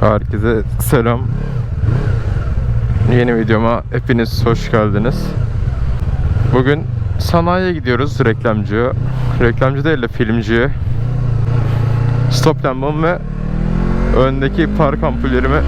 Herkese selam. Yeni videoma hepiniz hoş geldiniz. Bugün sanayiye gidiyoruz reklamcıya. Reklamcı değil de filmciye. Stop lambamı ve öndeki park ampullerimi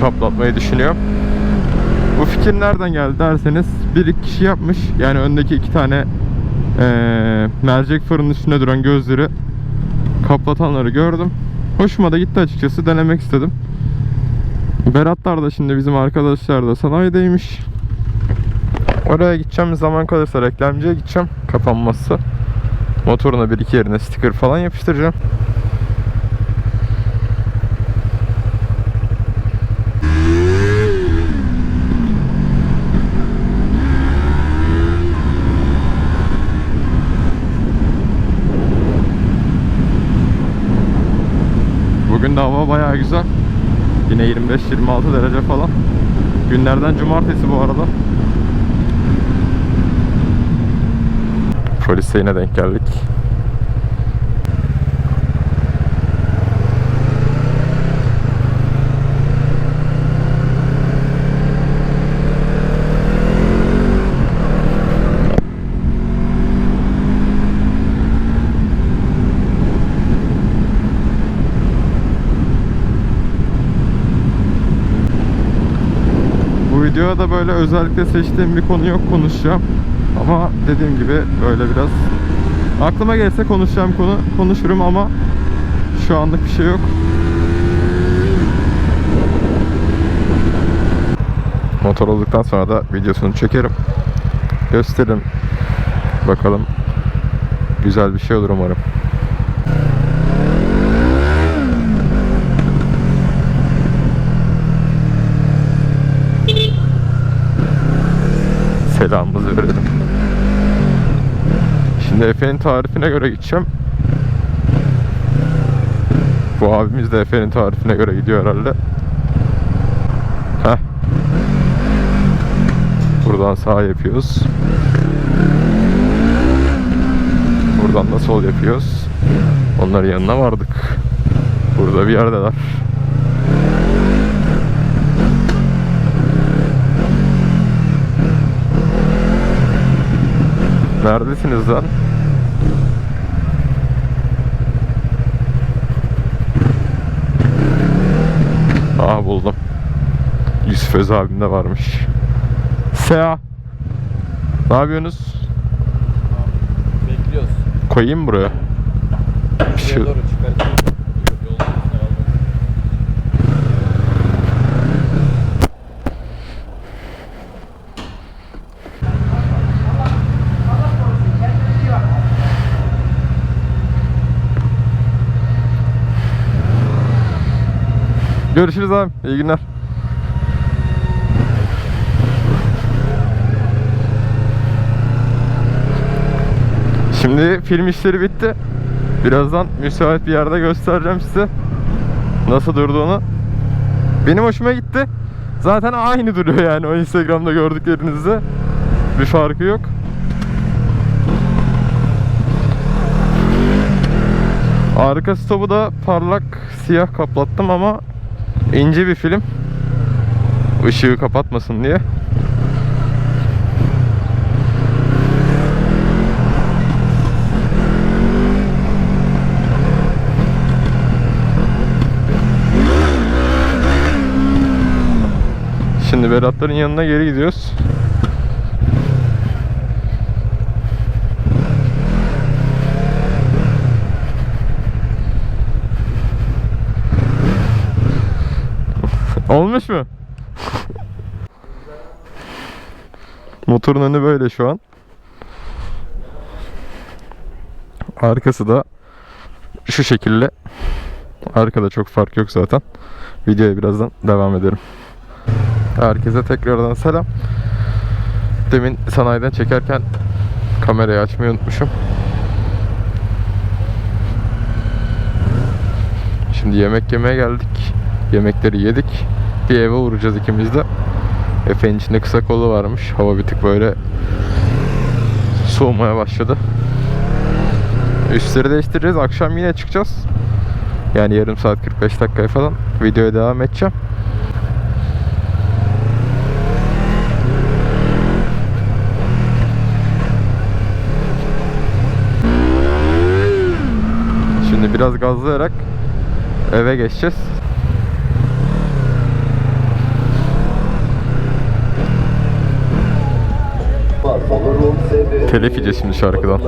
kaplatmayı düşünüyorum. Bu fikir nereden geldi derseniz bir kişi yapmış. Yani öndeki iki tane eee mercek fırının üstünde duran gözleri kaplatanları gördüm. Hoşuma da gitti açıkçası denemek istedim. Beratlar da şimdi bizim arkadaşlar da sanayideymiş. Oraya gideceğim zaman kalırsa reklamcıya gideceğim kapanmazsa. Motoruna bir iki yerine sticker falan yapıştıracağım. Bugün de hava bayağı güzel. Yine 25-26 derece falan. Günlerden cumartesi bu arada. Polise yine denk geldik. Bu videoda böyle özellikle seçtiğim bir konu yok konuşacağım. Ama dediğim gibi böyle biraz aklıma gelse konuşacağım konu konuşurum ama şu anlık bir şey yok. Motor olduktan sonra da videosunu çekerim. Gösteririm. Bakalım. Güzel bir şey olur umarım. Selamımızı verelim. Şimdi Efe'nin tarifine göre gideceğim. Bu abimiz de Efe'nin tarifine göre gidiyor herhalde. Heh. Buradan sağ yapıyoruz. Buradan da sol yapıyoruz. Onların yanına vardık. Burada bir yerdeler. Neredesiniz lan? Aa buldum. Yusuf Öz abim de varmış. Sea. Ne yapıyorsunuz? Bekliyoruz. Koyayım buraya? Şu, Şuraya doğru çıkaracağım. Görüşürüz abi. İyi günler. Şimdi film işleri bitti. Birazdan müsait bir yerde göstereceğim size. Nasıl durduğunu. Benim hoşuma gitti. Zaten aynı duruyor yani o Instagram'da gördüklerinizde. Bir farkı yok. Arka stopu da parlak siyah kaplattım ama ince bir film. Işığı kapatmasın diye. Şimdi Beratların yanına geri gidiyoruz. Olmuş mu? Motorun önü böyle şu an. Arkası da şu şekilde. Arkada çok fark yok zaten. Videoya birazdan devam ederim. Herkese tekrardan selam. Demin sanayiden çekerken kamerayı açmayı unutmuşum. Şimdi yemek yemeye geldik. Yemekleri yedik. Bir eve uğrayacağız ikimiz de. Efe'nin içinde kısa kolu varmış. Hava bir tık böyle soğumaya başladı. Üstleri değiştireceğiz. Akşam yine çıkacağız. Yani yarım saat 45 dakikaya falan videoya devam edeceğim. Şimdi biraz gazlayarak eve geçeceğiz. Telif yiyeceğiz şimdi şarkıdan.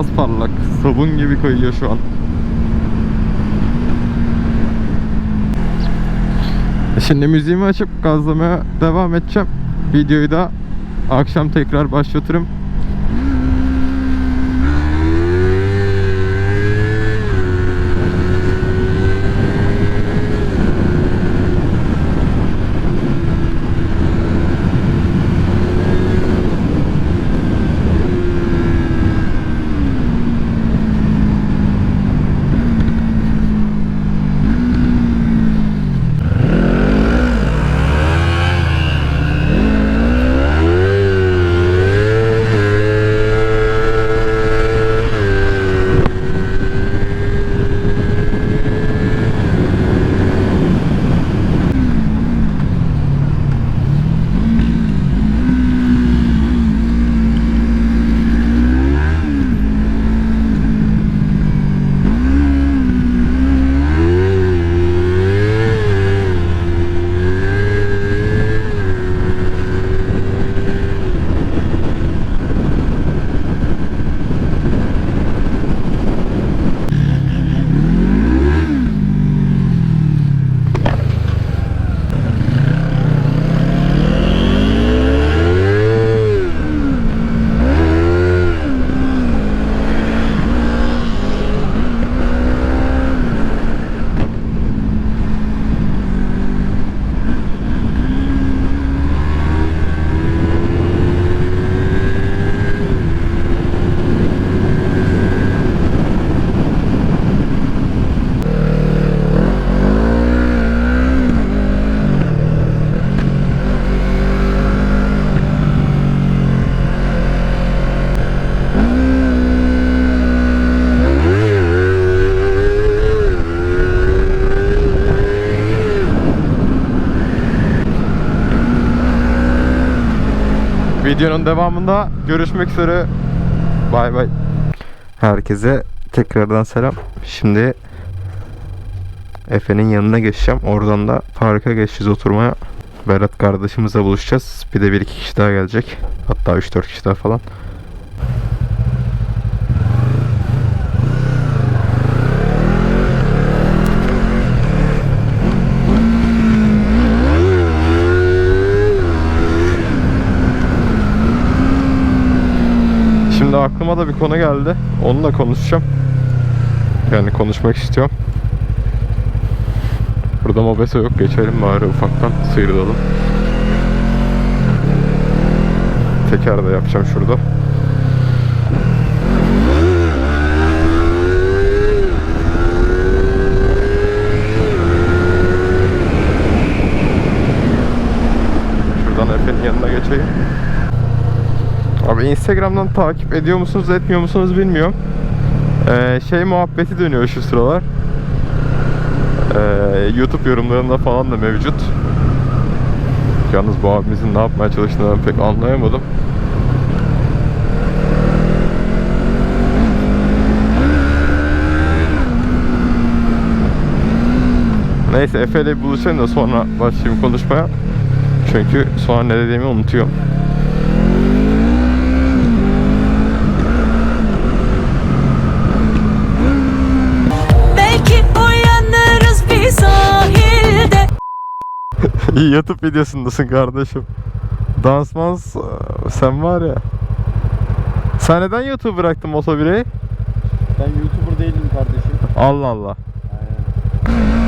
Pasparlak. Sabun gibi kayıyor şu an. Şimdi müziğimi açıp gazlamaya devam edeceğim. Videoyu da akşam tekrar başlatırım. Videonun devamında görüşmek üzere. Bay bay. Herkese tekrardan selam. Şimdi Efe'nin yanına geçeceğim. Oradan da parka geçeceğiz oturmaya. Berat kardeşimizle buluşacağız. Bir de bir iki kişi daha gelecek. Hatta 3-4 kişi daha falan. Şimdi aklıma da bir konu geldi. Onunla konuşacağım. Yani konuşmak istiyorum. Burada mobese yok. Geçelim bari ufaktan sıyrılalım. Teker de yapacağım şurada. Şuradan Efe'nin yanına geçeyim. Abi Instagram'dan takip ediyor musunuz etmiyor musunuz bilmiyorum. Ee, şey muhabbeti dönüyor şu sıralar. Ee, YouTube yorumlarında falan da mevcut. Yalnız bu abimizin ne yapmaya çalıştığını pek anlayamadım. Neyse Efe ile buluşalım da sonra başlayayım konuşmaya. Çünkü sonra ne dediğimi unutuyorum. İyi YouTube videosundasın kardeşim. Dansmaz e, sen var ya. Sen neden YouTube bıraktın motobireyi? Ben YouTuber değilim kardeşim. Allah Allah. Aynen.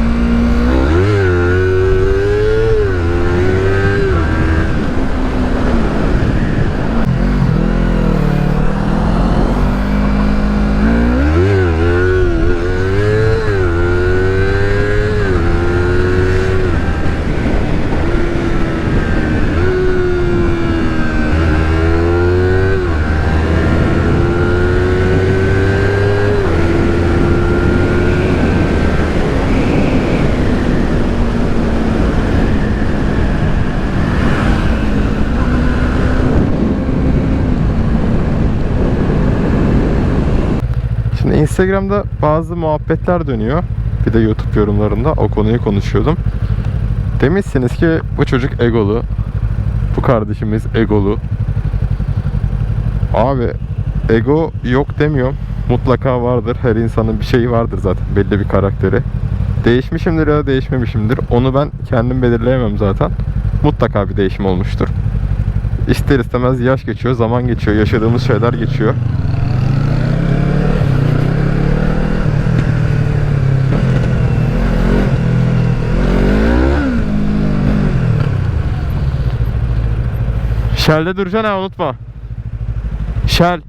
Şimdi Instagram'da bazı muhabbetler dönüyor. Bir de YouTube yorumlarında o konuyu konuşuyordum. Demişsiniz ki bu çocuk egolu. Bu kardeşimiz egolu. Abi ego yok demiyorum. Mutlaka vardır. Her insanın bir şeyi vardır zaten. Belli bir karakteri. Değişmişimdir ya da değişmemişimdir. Onu ben kendim belirleyemem zaten. Mutlaka bir değişim olmuştur. İster istemez yaş geçiyor, zaman geçiyor, yaşadığımız şeyler geçiyor. Shell'de duracaksın ha unutma. Shell.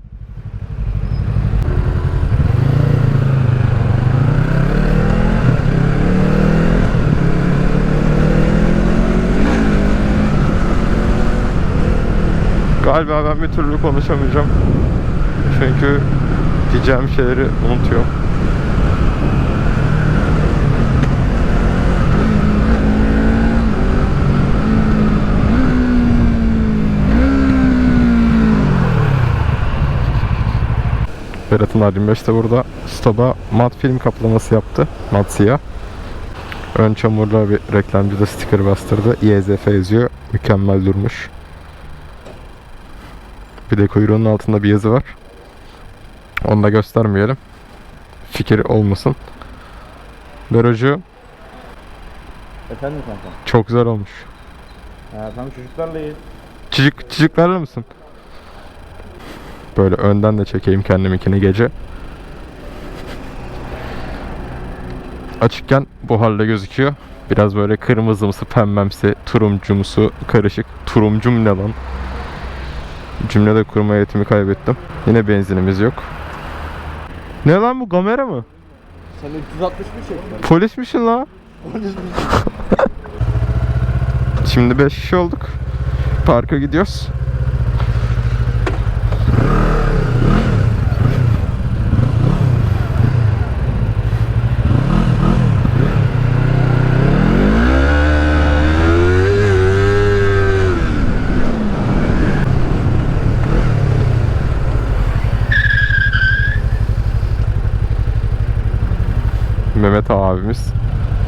Galiba ben bir türlü konuşamayacağım. Çünkü diyeceğim şeyleri unutuyorum. Berat'ın R25 de burada stopa mat film kaplaması yaptı. Mat siyah. Ön çamurla bir reklamcıda sticker bastırdı. İEZF yazıyor. Mükemmel durmuş. Bir de kuyruğunun altında bir yazı var. Onu da göstermeyelim. Fikir olmasın. Berocu Efendim kanka. çok güzel olmuş. Ha, tam çocuklarla iyi. Çocuk, çocuklarla mısın? Böyle önden de çekeyim kendiminkini gece. Açıkken bu halde gözüküyor. Biraz böyle kırmızımsı, pembemsi, turumcumsu karışık. Turumcum ne lan? Cümlede kurma eğitimi kaybettim. Yine benzinimiz yok. Ne lan bu kamera mı? Sen 360 mı çektin? Polismişsin la. Şimdi 5 kişi olduk. Parka gidiyoruz. Mehmet abimiz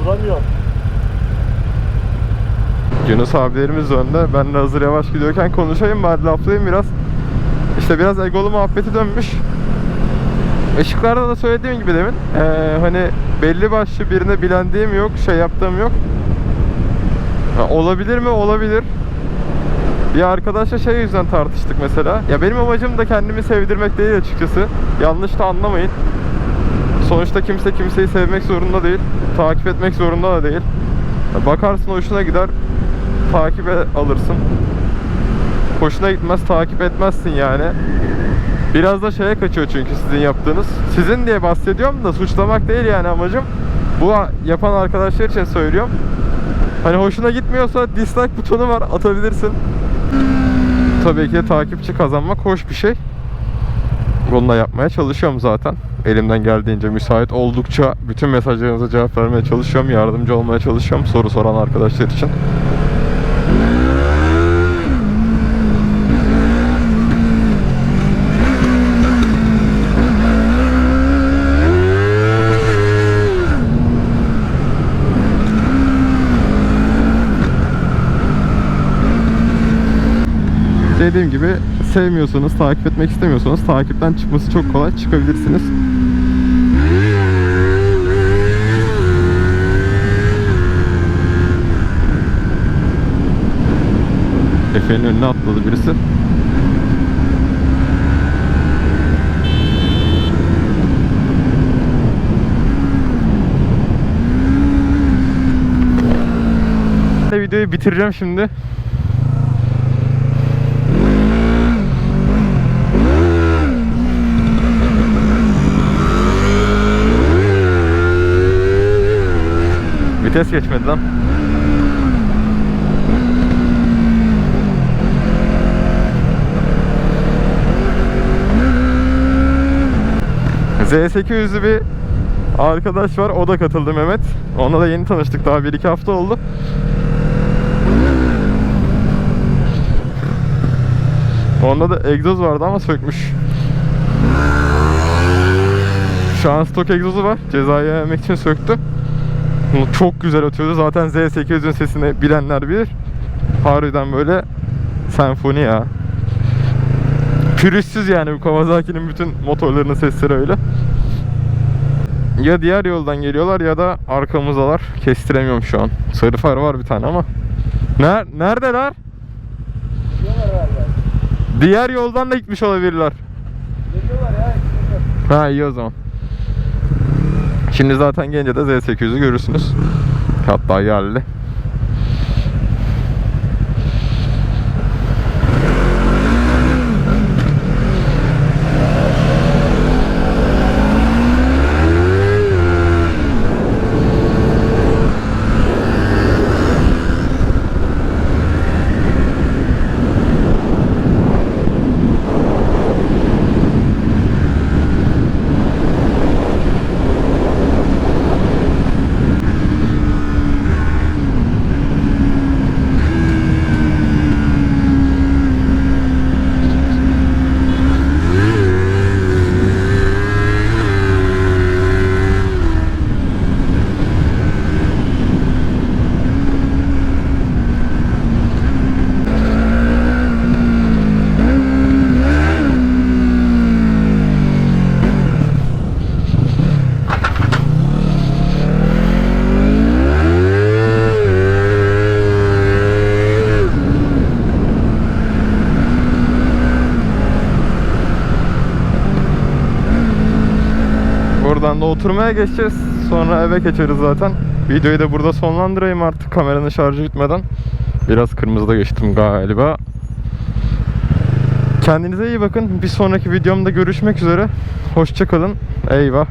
Duramıyor. Yunus abilerimiz önde. Ben de hazır yavaş gidiyorken konuşayım bari laflayayım biraz. İşte biraz egolu muhabbeti dönmüş. Işıklarda da söylediğim gibi demin. eee, hani belli başlı birine bilendiğim yok, şey yaptığım yok. Ha, olabilir mi? Olabilir. Bir arkadaşla şey yüzden tartıştık mesela. Ya benim amacım da kendimi sevdirmek değil açıkçası. Yanlış da anlamayın. Sonuçta kimse kimseyi sevmek zorunda değil. Takip etmek zorunda da değil. Bakarsın hoşuna gider, takibe alırsın. Hoşuna gitmez, takip etmezsin yani. Biraz da şeye kaçıyor çünkü sizin yaptığınız. Sizin diye bahsediyorum da suçlamak değil yani amacım. Bu yapan arkadaşlar için söylüyorum. Hani hoşuna gitmiyorsa dislike butonu var atabilirsin. Tabii ki de takipçi kazanmak hoş bir şey. Bunu da yapmaya çalışıyorum zaten. Elimden geldiğince müsait oldukça bütün mesajlarınıza cevap vermeye çalışıyorum. Yardımcı olmaya çalışıyorum soru soran arkadaşlar için. Dediğim gibi sevmiyorsanız, takip etmek istemiyorsanız takipten çıkması çok kolay. Çıkabilirsiniz. Efe'nin önüne atladı birisi. Videoyu bitireceğim şimdi. Vites geçmedi lan. Z800'lü bir arkadaş var. O da katıldı Mehmet. Onunla da yeni tanıştık. Daha 1-2 hafta oldu. Onda da egzoz vardı ama sökmüş. Şu an stok egzozu var. Cezayı yemek için söktü. Bunu çok güzel atıyordu. Zaten Z800'ün sesini bilenler bilir. Harbiden böyle senfoni ya. Pürüzsüz yani bu Kawasaki'nin bütün motorlarının sesleri öyle. Ya diğer yoldan geliyorlar ya da arkamızdalar. Kestiremiyorum şu an. Sarı far var bir tane ama. Ner neredeler? Diğer yoldan da gitmiş olabilirler. Ya. Ha iyi o zaman. Şimdi zaten gelince de Z800'ü görürsünüz. Hatta geldi. Da oturmaya geçeceğiz. Sonra eve geçeriz zaten. Videoyu da burada sonlandırayım artık kameranın şarjı bitmeden. Biraz kırmızıda geçtim galiba. Kendinize iyi bakın. Bir sonraki videomda görüşmek üzere. Hoşçakalın. Eyvah.